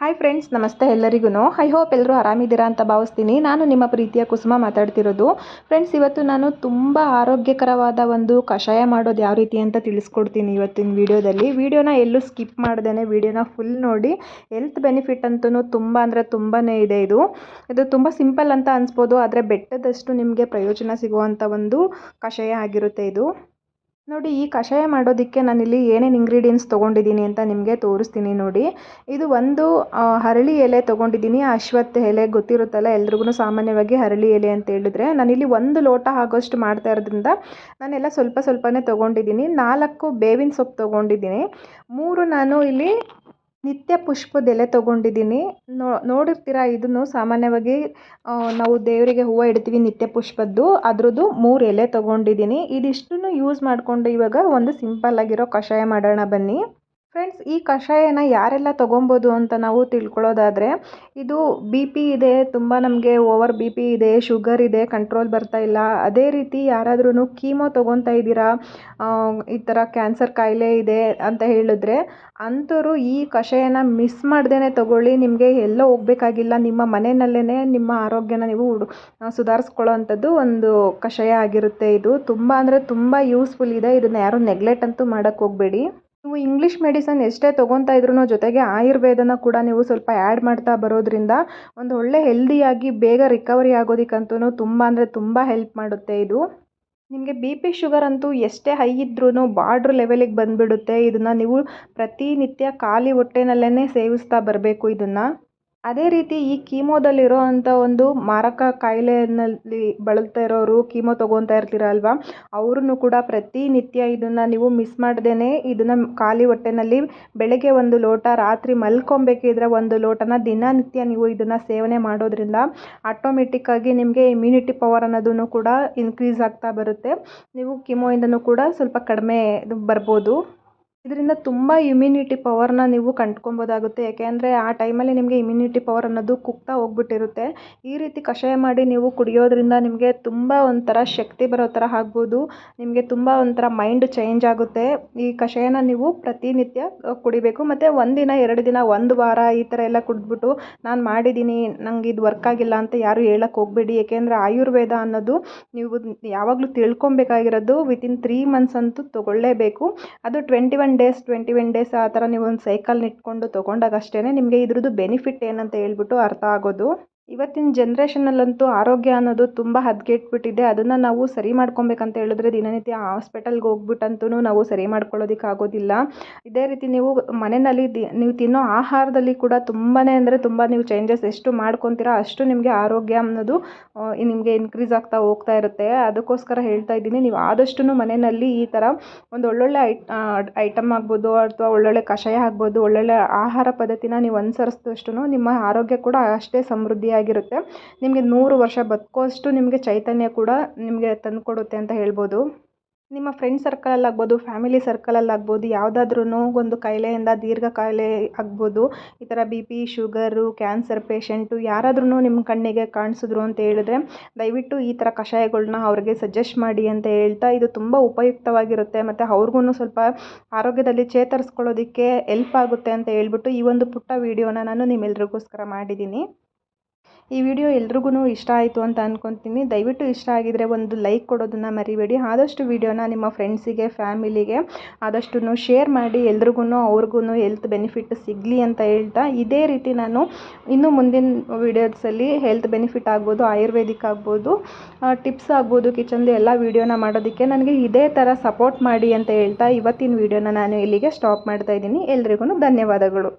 Hi friends ನಮಸ್ತೆ ಎಲ್ಲರಿಗೂ I hope ಎಲ್ಲರೂ ಆರಾಮಿದ್ದೀರಾ ಅಂತ ಭಾವಿಸ್ತೀನಿ. ನಾನು ನಿಮ್ಮ ಪ್ರೀತಿಯ ಕುಸುಮ ಮಾತಾಡ್ತಿರೋದು. ಫ್ರೆಂಡ್ಸ್ ಇವತ್ತು ನಾನು ತುಂಬ ಆರೋಗ್ಯಕರವಾದ ಒಂದು ಕಷಾಯ ಮಾಡೋದು ಯಾವ ರೀತಿ ಅಂತ ತಿಳಿಸ್ಕೊಡ್ತೀನಿ ಇವತ್ತಿನ ವೀಡಿಯೋದಲ್ಲಿ. ವೀಡಿಯೋನ ಎಲ್ಲೂ ಸ್ಕಿಪ್ ಮಾಡ್ದೇ ವೀಡಿಯೋನ ಫುಲ್ ನೋಡಿ. ಹೆಲ್ತ್ ಬೆನಿಫಿಟ್ ಅಂತೂ ತುಂಬ ಅಂದರೆ ತುಂಬಾ ಇದೆ ಇದು. ಇದು ತುಂಬ ಸಿಂಪಲ್ ಅಂತ ಅನ್ಸ್ಬೋದು, ಆದರೆ ಬೆಟ್ಟದಷ್ಟು ನಿಮಗೆ ಪ್ರಯೋಜನ ಸಿಗುವಂಥ ಒಂದು ಕಷಾಯ ಆಗಿರುತ್ತೆ ಇದು. ನೋಡಿ, ಈ ಕಷಾಯ ಮಾಡೋದಕ್ಕೆ ನಾನಿಲ್ಲಿ ಏನೇನು ಇಂಗ್ರೀಡಿಯೆಂಟ್ಸ್ ತೊಗೊಂಡಿದ್ದೀನಿ ಅಂತ ನಿಮಗೆ ತೋರಿಸ್ತೀನಿ ನೋಡಿ. ಇದು ಒಂದು ಹರಳಿ ಎಲೆ ತೊಗೊಂಡಿದ್ದೀನಿ. ಅಶ್ವತ್ಥ ಎಲೆ ಗೊತ್ತಿರುತ್ತಲ್ಲ, ಎಲ್ರಿಗೂ ಸಾಮಾನ್ಯವಾಗಿ ಹರಳಿ ಎಲೆ ಅಂತ ಹೇಳಿದ್ರೆ. ನಾನಿಲ್ಲಿ ಒಂದು ಲೋಟ ಆಗೋಷ್ಟು ಮಾಡ್ತಾ ಇರೋದ್ರಿಂದ ನಾನೆಲ್ಲ ಸ್ವಲ್ಪ ಸ್ವಲ್ಪನೇ ತೊಗೊಂಡಿದ್ದೀನಿ. ನಾಲ್ಕು ಬೇವಿನ ಸೊಪ್ಪು ತೊಗೊಂಡಿದ್ದೀನಿ. ಮೂರು ನಾನು ಇಲ್ಲಿ ನಿತ್ಯ ಪುಷ್ಪದ ಎಲೆ ತೊಗೊಂಡಿದ್ದೀನಿ. ನೋ, ನೋಡಿರ್ತೀರ, ಇದನ್ನು ಸಾಮಾನ್ಯವಾಗಿ ನಾವು ದೇವರಿಗೆ ಹೂವು ಇಡ್ತೀವಿ ನಿತ್ಯ ಪುಷ್ಪದ್ದು. ಅದರದ್ದು ಮೂರು ಎಲೆ ತೊಗೊಂಡಿದ್ದೀನಿ. ಇದಿಷ್ಟನ್ನು ಯೂಸ್ ಮಾಡಿಕೊಂಡು ಇವಾಗ ಒಂದು ಸಿಂಪಲ್ಲಾಗಿರೋ ಕಷಾಯ ಮಾಡೋಣ ಬನ್ನಿ. ಫ್ರೆಂಡ್ಸ್ ಈ ಕಷಾಯನ ಯಾರೆಲ್ಲ ತೊಗೊಬೋದು ಅಂತ ನಾವು ತಿಳ್ಕೊಳ್ಳೋದಾದರೆ, ಇದು ಬಿ ಪಿ ಇದೆ, ತುಂಬ ನಮಗೆ ಓವರ್ ಬಿ ಪಿ ಇದೆ ಶುಗರ್ ಇದೆ ಕಂಟ್ರೋಲ್ ಬರ್ತಾ ಇಲ್ಲ. ಅದೇ ರೀತಿ ಯಾರಾದ್ರೂ ಕೀಮೋ ತೊಗೊತಾ ಇದ್ದೀರಾ ಈ ಥರ ಕ್ಯಾನ್ಸರ್ ಕಾಯಿಲೆ ಇದೆ ಅಂತ ಹೇಳಿದ್ರೆ, ಅಂಥವ್ರು ಈ ಕಷಾಯನ ಮಿಸ್ ಮಾಡ್ದೇ ತೊಗೊಳ್ಳಿ, ನಿಮಗೆ ಎಲ್ಲೋ ಹೋಗಬೇಕಾಗಿಲ್ಲ, ನಿಮ್ಮ ಮನೆಯಲ್ಲೇ ನಿಮ್ಮ ಆರೋಗ್ಯನ ನೀವು ಸುಧಾರಿಸ್ಕೊಳ್ಳೋ ಅಂಥದ್ದು ಒಂದು ಕಷಾಯ ಆಗಿರುತ್ತೆ ಇದು. ತುಂಬ ಅಂದರೆ ತುಂಬ ಯೂಸ್ಫುಲ್ ಇದೆ, ಇದನ್ನು ಯಾರೂ ನೆಗ್ಲೆಕ್ಟ್ ಅಂತೂ ಮಾಡೋಕ್ಕೆ ಹೋಗಬೇಡಿ. ನೀವು ಇಂಗ್ಲೀಷ್ ಮೆಡಿಸನ್ ಎಷ್ಟೇ ತೊಗೊತಾ ಇದ್ರೂ ಜೊತೆಗೆ ಆಯುರ್ವೇದನ ಕೂಡ ನೀವು ಸ್ವಲ್ಪ ಆ್ಯಡ್ ಮಾಡ್ತಾ ಬರೋದ್ರಿಂದ ಒಂದು ಒಳ್ಳೆ ಹೆಲ್ದಿಯಾಗಿ ಬೇಗ ರಿಕವರಿ ಆಗೋದಕ್ಕಂತೂ ತುಂಬ ಅಂದರೆ ತುಂಬ ಹೆಲ್ಪ್ ಮಾಡುತ್ತೆ ಇದು. ನಿಮಗೆ ಬಿ ಪಿ ಶುಗರ್ ಅಂತೂ ಎಷ್ಟೇ ಹೈ ಇದ್ರೂ ಬಾರ್ಡ್ರ್ ಲೆವೆಲಿಗೆ ಬಂದುಬಿಡುತ್ತೆ. ಇದನ್ನು ನೀವು ಪ್ರತಿನಿತ್ಯ ಖಾಲಿ ಹೊಟ್ಟೆನಲ್ಲೇ ಸೇವಿಸ್ತಾ ಬರಬೇಕು ಇದನ್ನು. ಅದೇ ರೀತಿ ಈ ಕೀಮೋದಲ್ಲಿರೋ ಅಂಥ ಒಂದು ಮಾರಕ ಕಾಯಿಲೆಯಲ್ಲಿ ಬಳಲ್ತಾ ಇರೋರು ಕೀಮೋ ತೊಗೊತಾ ಇರ್ತೀರಲ್ವ ಅವ್ರೂ ಕೂಡ ಪ್ರತಿನಿತ್ಯ ಇದನ್ನು ನೀವು ಮಿಸ್ ಮಾಡ್ದೇ ಇದನ್ನು ಖಾಲಿ ಹೊಟ್ಟೆನಲ್ಲಿ ಬೆಳಗ್ಗೆ ಒಂದು ಲೋಟ, ರಾತ್ರಿ ಮಲ್ಕೊಬೇಕಿದ್ರೆ ಒಂದು ಲೋಟನ ದಿನನಿತ್ಯ ನೀವು ಇದನ್ನು ಸೇವನೆ ಮಾಡೋದ್ರಿಂದ ಆಟೋಮೆಟಿಕ್ಕಾಗಿ ನಿಮಗೆ ಇಮ್ಯುನಿಟಿ ಪವರ್ ಅನ್ನೋದನ್ನು ಕೂಡ ಇನ್ಕ್ರೀಸ್ ಆಗ್ತಾ ಬರುತ್ತೆ. ನೀವು ಕೀಮೋಯಿಂದನೂ ಕೂಡ ಸ್ವಲ್ಪ ಕಡಿಮೆ ಬರ್ಬೋದು. ಇದರಿಂದ ತುಂಬ ಇಮ್ಯುನಿಟಿ ಪವರ್ನ ನೀವು ಕಂಡ್ಕೊಬೋದಾಗುತ್ತೆ. ಯಾಕೆಂದರೆ ಆ ಟೈಮಲ್ಲಿ ನಿಮಗೆ ಇಮ್ಯುನಿಟಿ ಪವರ್ ಅನ್ನೋದು ಕುಗ್ತಾ ಹೋಗ್ಬಿಟ್ಟಿರುತ್ತೆ. ಈ ರೀತಿ ಕಷಾಯ ಮಾಡಿ ನೀವು ಕುಡಿಯೋದ್ರಿಂದ ನಿಮಗೆ ತುಂಬ ಒಂಥರ ಶಕ್ತಿ ಬರೋ ಥರ ಆಗ್ಬೋದು. ನಿಮಗೆ ತುಂಬ ಒಂಥರ ಮೈಂಡ್ ಚೇಂಜ್ ಆಗುತ್ತೆ. ಈ ಕಷಾಯನ ನೀವು ಪ್ರತಿನಿತ್ಯ ಕುಡಿಬೇಕು. ಮತ್ತು ಒಂದಿನ ಎರಡು ದಿನ, ಒಂದು ವಾರ ಈ ಥರ ಎಲ್ಲ ಕುಡಿದ್ಬಿಟ್ಟು ನಾನು ಮಾಡಿದ್ದೀನಿ ನಂಗೆ ಇದು ವರ್ಕ್ ಆಗಿಲ್ಲ ಅಂತ ಯಾರು ಹೇಳಕ್ಕೆ ಹೋಗಬೇಡಿ. ಏಕೆಂದರೆ ಆಯುರ್ವೇದ ಅನ್ನೋದು ನೀವು ಯಾವಾಗಲೂ ತಿಳ್ಕೊಬೇಕಾಗಿರೋದು ವಿತಿನ್ ತ್ರೀ ಮಂತ್ಸ್ ಅಂತೂ ತೊಗೊಳ್ಳೇಬೇಕು. ಅದು twenty one days twenty one days ಆ ಥರ ನೀವು ಒಂದು ಸೈಕಲ್ನ ಇಟ್ಕೊಂಡು ತೊಗೊಂಡಾಗ ಅಷ್ಟೇ ನಿಮಗೆ ಇದ್ರದ್ದು ಬೆನಿಫಿಟ್ ಏನಂತ ಹೇಳ್ಬಿಟ್ಟು ಅರ್ಥ ಆಗೋದು. ಇವತ್ತಿನ ಜನ್ರೇಷನಲ್ಲಂತೂ ಆರೋಗ್ಯ ಅನ್ನೋದು ತುಂಬ ಹದಗೆಟ್ಬಿಟ್ಟಿದೆ. ಅದನ್ನು ನಾವು ಸರಿ ಮಾಡ್ಕೊಬೇಕಂತ ಹೇಳಿದ್ರೆ ದಿನನಿತ್ಯ ಹಾಸ್ಪಿಟಲ್ಗೆ ಹೋಗ್ಬಿಟ್ಟಂತೂ ನಾವು ಸರಿ ಮಾಡ್ಕೊಳ್ಳೋದಕ್ಕೆ ಆಗೋದಿಲ್ಲ ಇದೇ ರೀತಿ ನೀವು ಮನೆಯಲ್ಲಿ ನೀವು ತಿನ್ನೋ ಆಹಾರದಲ್ಲಿ ಕೂಡ ತುಂಬಾ ಅಂದರೆ ತುಂಬ ನೀವು ಚೇಂಜಸ್ ಎಷ್ಟು ಮಾಡ್ಕೊತೀರಾ ಅಷ್ಟು ನಿಮಗೆ ಆರೋಗ್ಯ ಅನ್ನೋದು ನಿಮಗೆ ಇನ್ಕ್ರೀಸ್ ಆಗ್ತಾ ಹೋಗ್ತಾ ಇರುತ್ತೆ. ಅದಕ್ಕೋಸ್ಕರ ಹೇಳ್ತಾ ಇದ್ದೀನಿ, ನೀವು ಆದಷ್ಟು ಮನೆಯಲ್ಲಿ ಈ ಥರ ಒಂದು ಒಳ್ಳೊಳ್ಳೆ ಐಟ್ ಐಟಮ್ ಆಗ್ಬೋದು ಅಥವಾ ಒಳ್ಳೊಳ್ಳೆ ಕಷಾಯ ಆಗ್ಬೋದು, ಒಳ್ಳೊಳ್ಳೆ ಆಹಾರ ಪದ್ಧತಿನ ನೀವು ಅನುಸರಿಸಿದಷ್ಟು ನಿಮ್ಮ ಆರೋಗ್ಯ ಕೂಡ ಅಷ್ಟೇ ಸಮೃದ್ಧಿ ಆಗಿರುತ್ತೆ. ನಿಮಗೆ ನೂರು ವರ್ಷ ಬದುಕುವಷ್ಟು ನಿಮಗೆ ಚೈತನ್ಯ ಕೂಡ ನಿಮಗೆ ತಂದುಕೊಡುತ್ತೆ ಅಂತ ಹೇಳ್ಬೋದು. ನಿಮ್ಮ ಫ್ರೆಂಡ್ ಸರ್ಕಲಲ್ಲಾಗ್ಬೋದು ಫ್ಯಾಮಿಲಿ ಸರ್ಕಲಲ್ಲಾಗ್ಬೋದು ಯಾವುದಾದ್ರೂ ಒಂದು ಕಾಯಿಲೆಯಿಂದ ದೀರ್ಘ ಕಾಯಿಲೆ ಆಗ್ಬೋದು. ಈ ಥರ B P sugar cancer patient ಯಾರಾದ್ರೂ ನಿಮ್ಮ ಕಣ್ಣಿಗೆ ಕಾಣಿಸಿದ್ರು ಅಂತ ಹೇಳಿದ್ರೆ ದಯವಿಟ್ಟು ಈ ಥರ ಕಷಾಯಗಳನ್ನ ಅವ್ರಿಗೆ ಸಜೆಸ್ಟ್ ಮಾಡಿ ಅಂತ ಹೇಳ್ತಾ ಇದು ತುಂಬ ಉಪಯುಕ್ತವಾಗಿರುತ್ತೆ. ಮತ್ತು ಅವ್ರಿಗೂ ಸ್ವಲ್ಪ ಆರೋಗ್ಯದಲ್ಲಿ ಚೇತರಿಸ್ಕೊಳ್ಳೋದಕ್ಕೆ ಎಲ್ಪ್ ಆಗುತ್ತೆ ಅಂತ ಹೇಳ್ಬಿಟ್ಟು ಈ ಒಂದು ಪುಟ್ಟ ವೀಡಿಯೋನ ನಾನು ನಿಮ್ಮೆಲ್ರಿಗೋಸ್ಕರ ಮಾಡಿದ್ದೀನಿ. ಈ ವಿಡಿಯೋ ಎಲ್ರಿಗೂ ಇಷ್ಟ ಆಯಿತು ಅಂತ ಅಂದ್ಕೊತೀನಿ ದಯವಿಟ್ಟು ಇಷ್ಟ ಆಗಿದರೆ ಒಂದು ಲೈಕ್ ಕೊಡೋದನ್ನು ಮರಿಬೇಡಿ. ಆದಷ್ಟು ವಿಡಿಯೋನ ನಿಮ್ಮ ಫ್ರೆಂಡ್ಸಿಗೆ, ಫ್ಯಾಮಿಲಿಗೆ ಆದಷ್ಟು ಶೇರ್ ಮಾಡಿ ಎಲ್ರಿಗೂ ಅವ್ರಿಗೂ ಹೆಲ್ತ್ ಬೆನಿಫಿಟ್ ಸಿಗಲಿ ಅಂತ ಹೇಳ್ತಾ ಇದೇ ರೀತಿ ನಾನು ಇನ್ನು ಮುಂದಿನ ವೀಡಿಯೋಸಲ್ಲಿ ಹೆಲ್ತ್ ಬೆನಿಫಿಟ್ ಆಗ್ಬೋದು, ಆಯುರ್ವೇದಿಕ್ ಆಗ್ಬೋದು ಟಿಪ್ಸ್ ಆಗ್ಬೋದು, ಕಿಚನ್ದು ಎಲ್ಲ ವೀಡಿಯೋನ ಮಾಡೋದಕ್ಕೆ ನನಗೆ ಇದೇ ಥರ ಸಪೋರ್ಟ್ ಮಾಡಿ ಅಂತ ಹೇಳ್ತಾ ಇವತ್ತಿನ ವೀಡಿಯೋನ ನಾನು ಇಲ್ಲಿಗೆ ಸ್ಟಾಪ್ ಮಾಡ್ತಾ ಇದ್ದೀನಿ. ಎಲ್ರಿಗೂ ಧನ್ಯವಾದಗಳು.